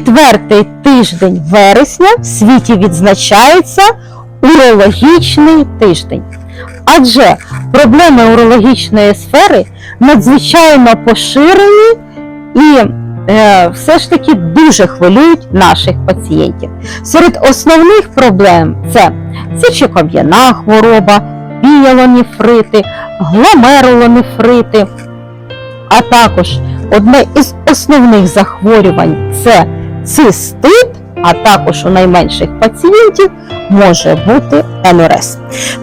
четвертий тиждень вересня в світі відзначається урологічний тиждень. Адже проблеми урологічної сфери надзвичайно поширені і е, все ж таки дуже хвилюють наших пацієнтів. Серед основних проблем це сечокам'яна хвороба, пієлонефрити, гломерулонефрити, а також одне із основних захворювань це цистит, а також у найменших пацієнтів може бути НРС.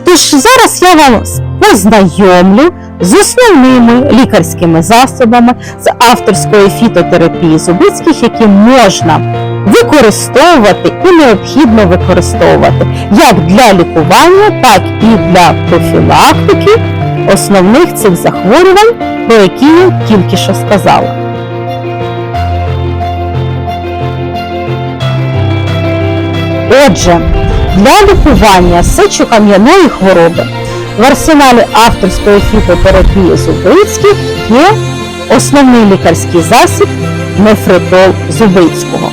Тож зараз я вам познайомлю з основними лікарськими засобами з авторської фітотерапії Зубицьких, які можна використовувати і необхідно використовувати як для лікування, так і для профілактики основних цих захворювань, про які я тільки що сказала. Отже, для лікування сечокам'яної хвороби в арсеналі авторської фітотерапії Зубицьких є основний лікарський засіб нефритол Зубицького.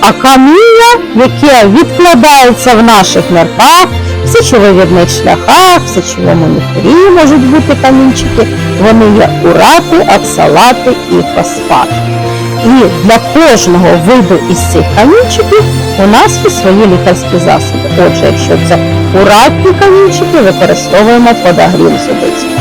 А каміння, яке відкладається в наших нирках, в сечовивідних шляхах, в сечовому нефрі можуть бути камінчики, вони є урати, оксалати і фосфати. І для кожного виду із цих камінчиків у нас є свої лікарські засоби. Отже, якщо це уратні камінчики, використовуємо подагрів зубицького.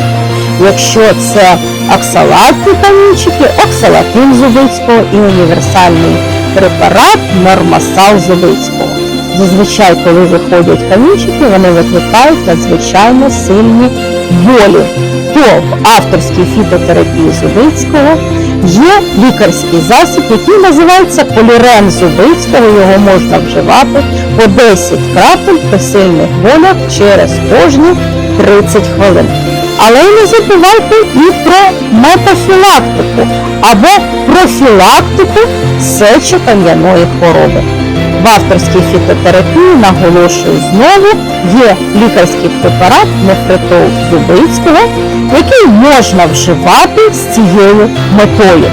Якщо це оксалатні камінчики, оксалатин зубицького і універсальний препарат нормасал зубицького. Зазвичай, коли виходять камінчики, вони викликають надзвичайно сильні болі. То в авторській фітотерапії Зубицького є лікарський засіб, який називається полірен Зубицького. Його можна вживати по 10 крапель при сильних болях через кожні 30 хвилин. Але не забувайте і про метафілактику або профілактику сечокам'яної хвороби. В авторській фітотерапії, наголошую знову, є лікарський препарат нефритол Зубицького, який можна вживати з цією метою.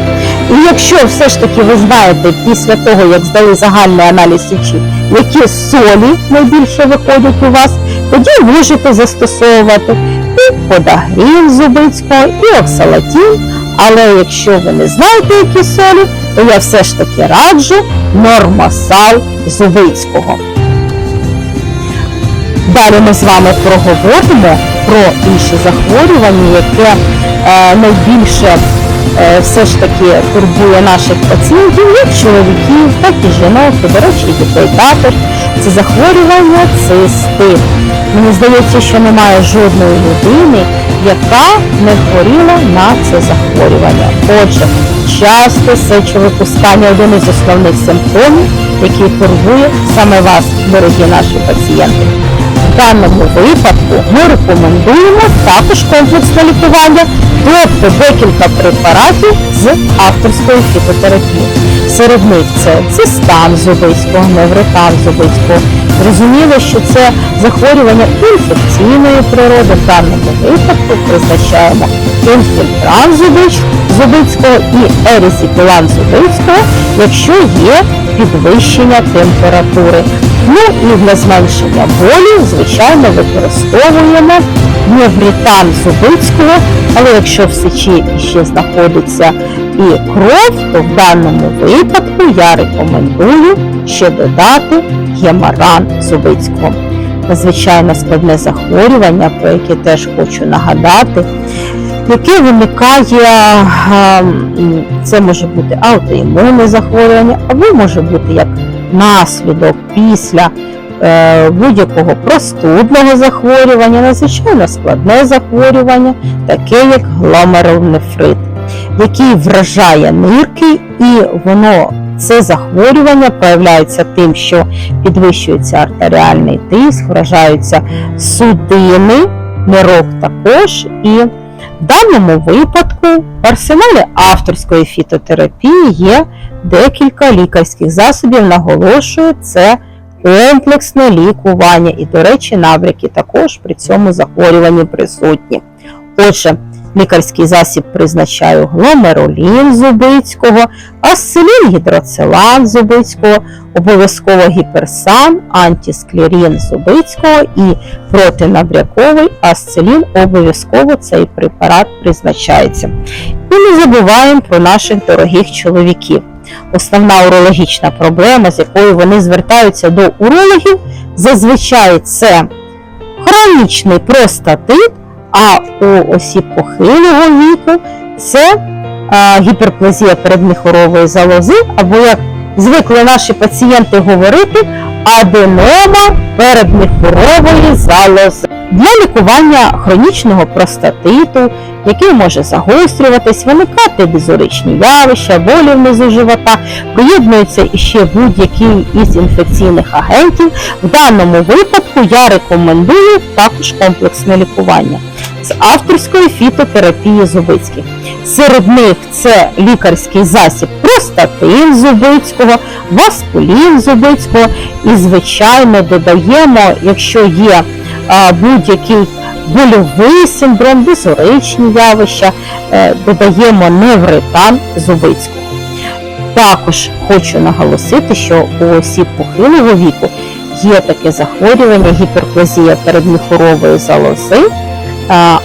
І якщо все ж таки ви знаєте після того, як здали загальний аналіз сечі, які солі найбільше виходять у вас, тоді можете застосовувати і подагрів Зубицького, і оксалатін. Але якщо ви не знаєте, які солі, то я все ж таки раджу нормасал Зубицького. Далі ми з вами проговоримо про інші захворювання, яке е, найбільше все ж таки турбує наших пацієнтів, як чоловіків, так і жінок, і, до речі, і дітей також. Це захворювання цистит. Мені здається, що немає жодної людини, яка не хворіла на це захворювання. Отже, часто сечовипускання один із основних симптомів, який турбує саме вас, дорогі наші пацієнти. В даному випадку ми рекомендуємо також комплексне лікування, тобто декілька препаратів з авторської фітотерапії. Серед них це цистан зубицького, невритан зубицького. Зрозуміло, що це захворювання інфекційної природи. В даному випадку призначаємо інфільтран зубицького і ерісікулан зубицького, якщо є підвищення температури. Ну і для зменшення болю, звичайно, використовуємо невритан зубицького, але якщо в сечі ще знаходиться і кров, то в даному випадку я рекомендую ще додати геморан зубицького. Надзвичайно складне захворювання, про яке теж хочу нагадати, яке виникає, це може бути аутоімунне захворювання, або може бути як наслідок після будь-якого простудного захворювання, надзвичайно складне захворювання, таке як гломерулонефрит, який вражає нирки, і воно це захворювання проявляється тим, що підвищується артеріальний тиск, вражаються судини, нирок також і в даному випадку в арсеналі авторської фітотерапії є декілька лікарських засобів. Наголошую, це комплексне лікування. І, до речі, набряки також при цьому захворюванні присутні. Отже, Лікарський засіб призначаю гломеролін Зубицького, асцелін гідроцилан Зубицького, обов'язково гіперсан, антисклерін Зубицького і протинабряковий асцелін обов'язково цей препарат призначається. І не забуваємо про наших дорогих чоловіків. Основна урологічна проблема, з якою вони звертаються до урологів, зазвичай це хронічний простатит, а у осіб похилого віку це гіперплазія передміхорової залози, або як звикли наші пацієнти говорити, аденома передміхорової залози. Для лікування хронічного простатиту, який може загострюватись, виникати дизуричні явища, болі внизу живота, приєднуються іще будь-який із інфекційних агентів. В даному випадку я рекомендую також комплексне лікування з авторської фітотерапії Зубицьких. Серед них це лікарський засіб простатин Зубицького, васкулін Зубицького і, звичайно, додаємо, якщо є будь-який больовий синдром, дизуричні явища, е, додаємо невритан Зубицького. Також хочу наголосити, що у осіб похилого віку є таке захворювання гіперплазія передміхорової залози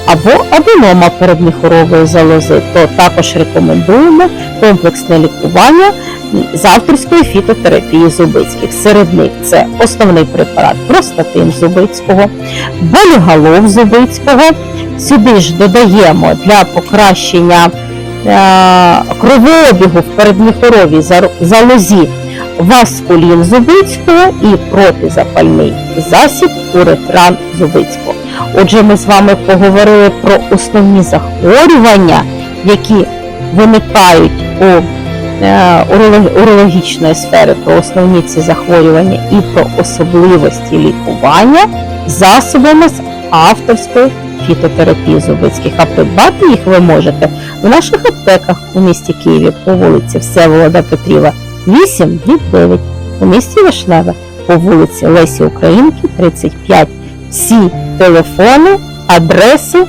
або аденома передміхорової залози, то також рекомендуємо комплексне лікування з авторської фітотерапії Зубицьких. Серед них це основний препарат простатин Зубицького, боліголов Зубицького. Сюди ж додаємо для покращення е, кровообігу в передміхоровій залозі васкулін Зубицького і протизапальний засіб уретран Зубицького. Отже, ми з вами поговорили про основні захворювання, які виникають у урологічної сфери, про основні ці захворювання і про особливості лікування засобами з авторської фітотерапії Зубицьких. А придбати їх ви можете в наших аптеках у місті Києві по вулиці Всеволода Петріва 8 від 9, у місті Вишневе по вулиці Лесі Українки 35. Всі телефони, адреси,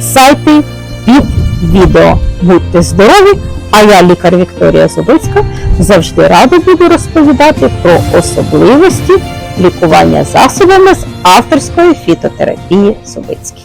сайти під відео. Будьте здорові! А я, лікар Вікторія Зубицька, завжди рада буду розповідати про особливості лікування засобами з авторської фітотерапії Зубицьких.